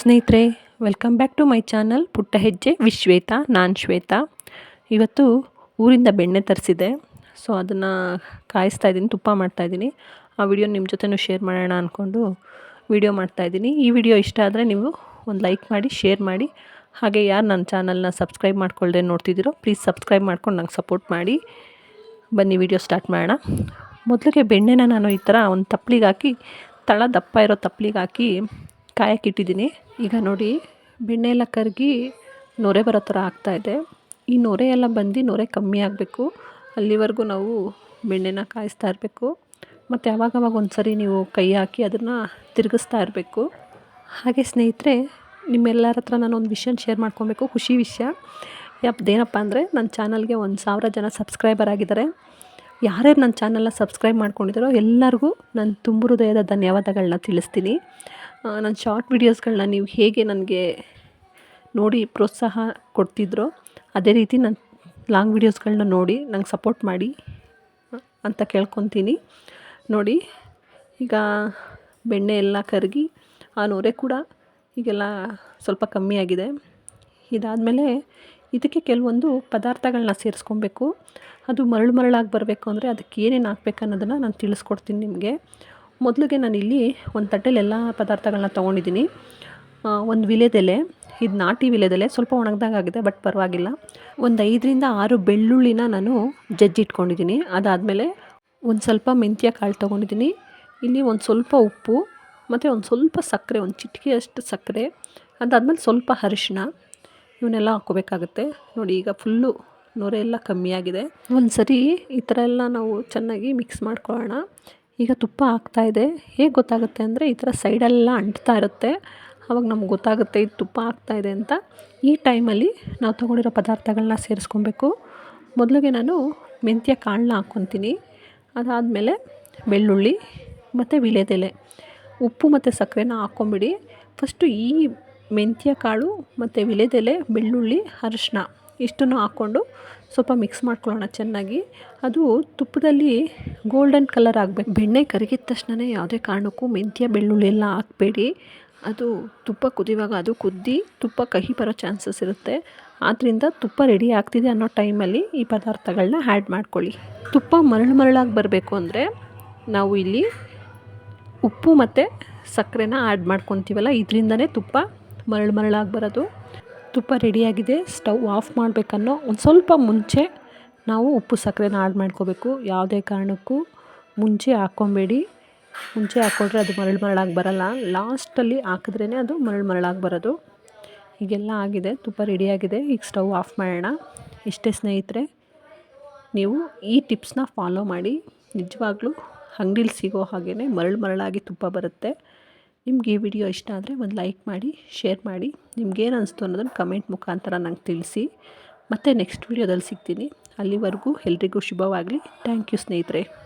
ಸ್ನೇಹಿತರೆ welcome back to my channel Putta Hejje Vishweta, ನಾನು ಶ್ವೇತಾ. ಇವತ್ತು ಊರಿಂದ ಬೆಣ್ಣೆ ತರಿಸಿದೆ. ಸೊ ಅದನ್ನು ಕಾಯಿಸ್ತಾ ಇದ್ದೀನಿ, ತುಪ್ಪ ಮಾಡ್ತಾಯಿದ್ದೀನಿ ಆ ವಿಡಿಯೋ ನಿಮ್ಮ ಜೊತೆನೂ ಶೇರ್ ಮಾಡೋಣ ಅಂದ್ಕೊಂಡು ವಿಡಿಯೋ ಮಾಡ್ತಾಯಿದ್ದೀನಿ ಈ ವಿಡಿಯೋ ಇಷ್ಟ ಆದರೆ ನೀವು ಒಂದು ಲೈಕ್ ಮಾಡಿ ಶೇರ್ ಮಾಡಿ. ಹಾಗೆ ಯಾರು ನನ್ನ ಚಾನಲ್ನ ಸಬ್ಸ್ಕ್ರೈಬ್ ಮಾಡ್ಕೊಳ್ಳದೆ ನೋಡ್ತಿದ್ದೀರೋ ಪ್ಲೀಸ್ ಸಬ್ಸ್ಕ್ರೈಬ್ ಮಾಡ್ಕೊಂಡು ನಂಗೆ ಸಪೋರ್ಟ್ ಮಾಡಿ. ಬನ್ನಿ ವಿಡಿಯೋ ಸ್ಟಾರ್ಟ್ ಮಾಡೋಣ. ಮೊದಲಿಗೆ ಬೆಣ್ಣೆನ ನಾನು ಈ ಥರ ಒಂದು ತಪ್ಪಲಿಗೆ ಹಾಕಿ, ತಳ ದಪ್ಪ ಇರೋ ತಪ್ಪಲಿಗೆ ಹಾಕಿ ಕಾಯಕ್ಕಿಟ್ಟಿದ್ದೀನಿ ಈಗ ನೋಡಿ, ಬೆಣ್ಣೆ ಎಲ್ಲ ಕರಗಿ ನೊರೆ ಬರೋ ಥರ ಆಗ್ತಾಯಿದೆ ಈ ನೊರೆ ಎಲ್ಲ ಬಂದು ನೊರೆ ಕಮ್ಮಿ ಆಗಬೇಕು. ಅಲ್ಲಿವರೆಗೂ ನಾವು ಬೆಣ್ಣೆನ ಕಾಯಿಸ್ತಾ ಇರಬೇಕು. ಮತ್ತು ಅವಾಗವಾಗ ಒಂದು ಸರಿ ನೀವು ಕೈ ಹಾಕಿ ಅದನ್ನು ತಿರುಗಿಸ್ತಾ ಇರಬೇಕು. ಹಾಗೆ ಸ್ನೇಹಿತರೆ, ನಿಮ್ಮೆಲ್ಲರ ಹತ್ರ ನಾನು ಒಂದು ವಿಷಯನ ಶೇರ್ ಮಾಡ್ಕೊಬೇಕು. ಖುಷಿ ವಿಷಯ. ಯಾಪ್ದೇನಪ್ಪ ಅಂದರೆ, ನನ್ನ ಚಾನಲ್ಗೆ ಒಂದು ಸಾವಿರ ಜನ ಸಬ್ಸ್ಕ್ರೈಬರ್ ಆಗಿದ್ದಾರೆ. ಯಾರ್ಯಾರು ನನ್ನ ಚಾನಲ್ನ ಸಬ್ಸ್ಕ್ರೈಬ್ ಮಾಡ್ಕೊಂಡಿದ್ದಾರೋ ಎಲ್ಲರಿಗೂ ನಾನು ತುಂಬ ಹೃದಯದ ಧನ್ಯವಾದಗಳನ್ನ ತಿಳಿಸ್ತೀನಿ. ನನ್ನ ಶಾರ್ಟ್ ವೀಡಿಯೋಸ್ಗಳನ್ನ ನೀವು ಹೇಗೆ ನನಗೆ ನೋಡಿ ಪ್ರೋತ್ಸಾಹ ಕೊಡ್ತಿದ್ರೋ ಅದೇ ರೀತಿ ನನ್ನ ಲಾಂಗ್ ವೀಡಿಯೋಸ್ಗಳನ್ನ ನೋಡಿ ನಂಗೆ ಸಪೋರ್ಟ್ ಮಾಡಿ ಅಂತ ಕೇಳ್ಕೊತೀನಿ. ನೋಡಿ, ಈಗ ಬೆಣ್ಣೆ ಎಲ್ಲ ಕರಗಿ ಆ ನೊರೆ ಕೂಡ ಈಗೆಲ್ಲ ಸ್ವಲ್ಪ ಕಮ್ಮಿ ಆಗಿದೆ. ಇದಾದಮೇಲೆ ಇದಕ್ಕೆ ಕೆಲವೊಂದು ಪದಾರ್ಥಗಳನ್ನ ಸೇರಿಸ್ಕೊಬೇಕು. ಅದು ಮರಳು ಮರಳಾಗಿ ಬರಬೇಕು ಅಂದರೆ ಅದಕ್ಕೆ ಏನೇನು ಹಾಕ್ಬೇಕು ಅನ್ನೋದನ್ನು ನಾನು ತಿಳಿಸ್ಕೊಡ್ತೀನಿ ನಿಮಗೆ. ಮೊದಲಿಗೆ ನಾನಿಲ್ಲಿ ಒಂದು ತಟ್ಟೆಲಿ ಎಲ್ಲ ಪದಾರ್ಥಗಳನ್ನ ತೊಗೊಂಡಿದ್ದೀನಿ. ಒಂದು ವಿಲೆದೆಲೆ, ಇದು ನಾಟಿ ವಿಲೆದೆಲೆ ಸ್ವಲ್ಪ ಒಣಗ್ದಾಗಿದೆ ಬಟ್ ಪರವಾಗಿಲ್ಲ. ಒಂದು ಐದರಿಂದ ಆರು ಬೆಳ್ಳುಳ್ಳಿನ ನಾನು ಜಜ್ಜಿಟ್ಕೊಂಡಿದ್ದೀನಿ. ಅದಾದಮೇಲೆ ಒಂದು ಸ್ವಲ್ಪ ಮೆಂತ್ಯ ಕಾಳು ತೊಗೊಂಡಿದ್ದೀನಿ. ಇಲ್ಲಿ ಒಂದು ಸ್ವಲ್ಪ ಉಪ್ಪು, ಮತ್ತು ಒಂದು ಸ್ವಲ್ಪ ಸಕ್ಕರೆ, ಒಂದು ಚಿಟಿಕೆಯಷ್ಟು ಸಕ್ಕರೆ, ಅದಾದಮೇಲೆ ಸ್ವಲ್ಪ ಅರಿಶಿನ ಇವನ್ನೆಲ್ಲ ಹಾಕೋಬೇಕಾಗುತ್ತೆ ನೋಡಿ, ಈಗ ಫುಲ್ಲು ನೊರೆ ಎಲ್ಲ ಕಮ್ಮಿಯಾಗಿದೆ. ಒಂದು ಸರಿ ಈ ಥರ ಎಲ್ಲ ನಾವು ಚೆನ್ನಾಗಿ ಮಿಕ್ಸ್ ಮಾಡ್ಕೊಳ್ಳೋಣ. ಈಗ ತುಪ್ಪ ಹಾಕ್ತಾಯಿದೆ ಹೇಗೆ ಗೊತ್ತಾಗುತ್ತೆ ಅಂದರೆ ಈ ಥರ ಸೈಡೆಲ್ಲ ಅಂಟ್ತಾ ಇರುತ್ತೆ. ಆವಾಗ ನಮ್ಗೆ ಗೊತ್ತಾಗುತ್ತೆ ಇದು ತುಪ್ಪ ಆಗ್ತಾಯಿದೆ ಅಂತ. ಈ ಟೈಮಲ್ಲಿ ನಾವು ತೊಗೊಂಡಿರೋ ಪದಾರ್ಥಗಳನ್ನ ಸೇರಿಸ್ಕೊಬೇಕು. ಮೊದಲಿಗೆ ನಾನು ಮೆಂತ್ಯ ಕಾಳನ್ನ ಹಾಕ್ಕೊತೀನಿ ಅದಾದಮೇಲೆ ಬೆಳ್ಳುಳ್ಳಿ ಮತ್ತು ವಿಳೆದೆಲೆ. ಉಪ್ಪು ಮತ್ತು ಸಕ್ಕರೆನ ಹಾಕ್ಕೊಂಬಿಡಿ ಫಸ್ಟು ಈ ಮೆಂತ್ಯ ಕಾಳು ಮತ್ತು ವಿಲೆದೆಲೆ, ಬೆಳ್ಳುಳ್ಳಿ ಅರಿಶಿನ ಇಷ್ಟನ್ನು ಹಾಕ್ಕೊಂಡು ಸ್ವಲ್ಪ ಮಿಕ್ಸ್ ಮಾಡ್ಕೊಳ್ಳೋಣ ಚೆನ್ನಾಗಿ. ಅದು ತುಪ್ಪದಲ್ಲಿ ಗೋಲ್ಡನ್ ಕಲರ್ ಆಗಬೇಕು. ಬೆಣ್ಣೆ ಕರಗಿದ ತಕ್ಷಣವೇ ಯಾವುದೇ ಕಾರಣಕ್ಕೂ ಮೆಂತ್ಯ, ಬೆಳ್ಳುಳ್ಳಿ ಎಲ್ಲ ಹಾಕಬೇಡಿ. ಅದು ತುಪ್ಪ ಕುದಿಯುವಾಗ ಅದು ಕುದ್ದಿ ತುಪ್ಪ ಕಹಿ ಬರೋ ಚಾನ್ಸಸ್ ಇರುತ್ತೆ. ಆದ್ದರಿಂದ ತುಪ್ಪ ರೆಡಿ ಆಗ್ತಿದೆ ಅನ್ನೋ ಟೈಮಲ್ಲಿ ಈ ಪದಾರ್ಥಗಳನ್ನ ಆ್ಯಡ್ ಮಾಡ್ಕೊಳ್ಳಿ. ತುಪ್ಪ ಮರಳು ಮರಳಾಗಿ ಬರಬೇಕು ಅಂದರೆ ನಾವು ಇಲ್ಲಿ ಉಪ್ಪು ಮತ್ತು ಸಕ್ಕರೆನ ಆ್ಯಡ್ ಮಾಡ್ಕೊತೀವಲ್ಲ, ಇದರಿಂದನೇ ತುಪ್ಪ ಮರಳು ಮರಳಾಗಿ ಬರೋದು. ತುಪ್ಪ ರೆಡಿಯಾಗಿದೆ. ಸ್ಟವ್ ಆಫ್ ಮಾಡಬೇಕನ್ನೋ ಒಂದು ಸ್ವಲ್ಪ ಮುಂಚೆ ನಾವು ಉಪ್ಪು ಸಕ್ಕರೆನ ಆ್ಯಡ್ ಮಾಡ್ಕೋಬೇಕು. ಯಾವುದೇ ಕಾರಣಕ್ಕೂ ಮುಂಚೆ ಹಾಕ್ಕೊಬೇಡಿ. ಮುಂಚೆ ಹಾಕ್ಕೊಂಡ್ರೆ ಅದು ಮರಳು ಮರಳಾಗಿ ಬರಲ್ಲ. ಲಾಸ್ಟಲ್ಲಿ ಹಾಕಿದ್ರೇ ಅದು ಮರಳು ಮರಳಾಗಿ ಬರೋದು. ಹೀಗೆಲ್ಲ ಆಗಿದೆ. ತುಪ್ಪ ರೆಡಿಯಾಗಿದೆ. ಈಗ ಸ್ಟವ್ ಆಫ್ ಮಾಡೋಣ. ಇಷ್ಟೇ ಸ್ನೇಹಿತರೆ, ನೀವು ಈ ಟಿಪ್ಸ್ನ ಫಾಲೋ ಮಾಡಿ. ನಿಜವಾಗ್ಲೂ ಅಂಗಡೀಲಿ ಸಿಗೋ ಹಾಗೇ ಮರಳು ಮರಳಾಗಿ ತುಪ್ಪ ಬರುತ್ತೆ. ನಿಮ್ಗೆ ಈ ವಿಡಿಯೋ ಇಷ್ಟ ಆದರೆ ಒಂದು ಲೈಕ್ ಮಾಡಿ, ಶೇರ್ ಮಾಡಿ. ನಿಮ್ಗೇನು ಅನಿಸ್ತು ಅನ್ನೋದನ್ನು ಕಮೆಂಟ್ ಮುಖಾಂತರ ನಂಗೆ ತಿಳಿಸಿ. ಮತ್ತು ನೆಕ್ಸ್ಟ್ ವಿಡಿಯೋದಲ್ಲಿ ಸಿಗ್ತೀನಿ. ಅಲ್ಲಿವರೆಗೂ ಎಲ್ರಿಗೂ ಶುಭವಾಗಲಿ. ಥ್ಯಾಂಕ್ ಯು ಸ್ನೇಹಿತರೆ.